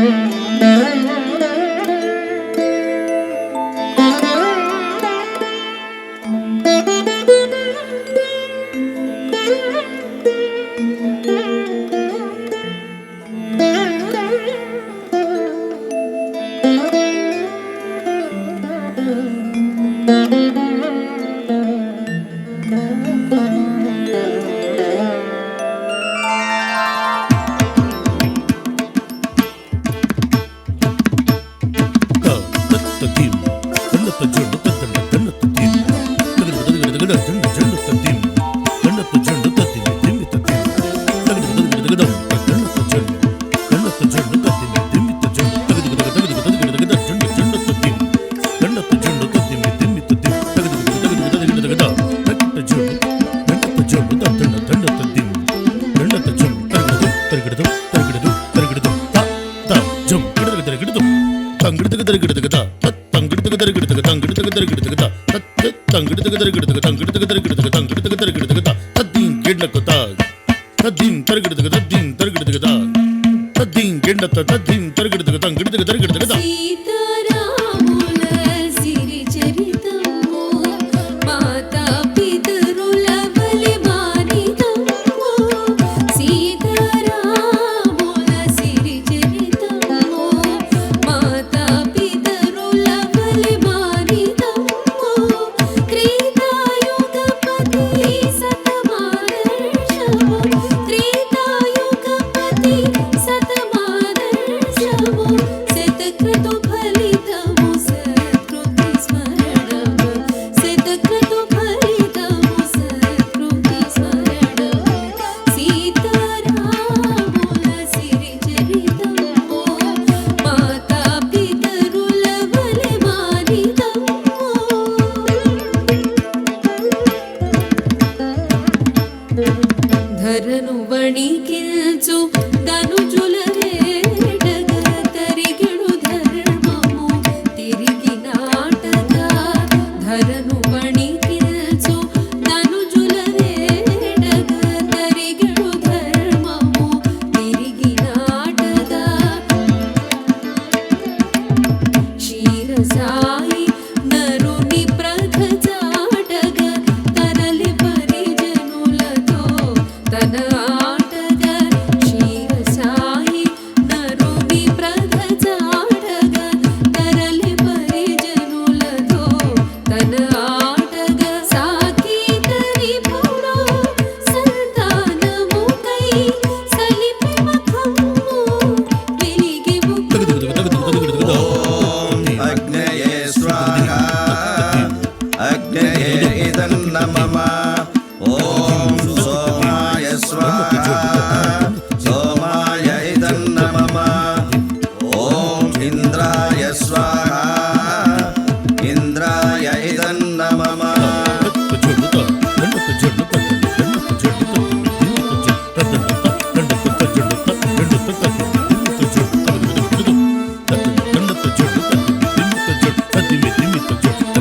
Mm-hmm.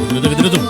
ദ്രുതവിദ്രുതും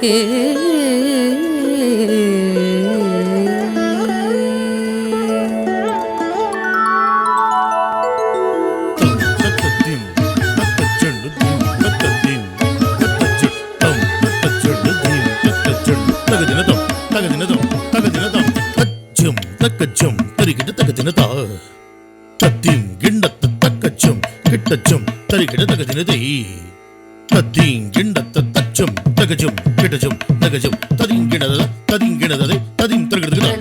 Hey. தகஜம் கிடஜம் தகஜம். ததிங்கிணத ததிங்கிணதை ததிம் தருகிறது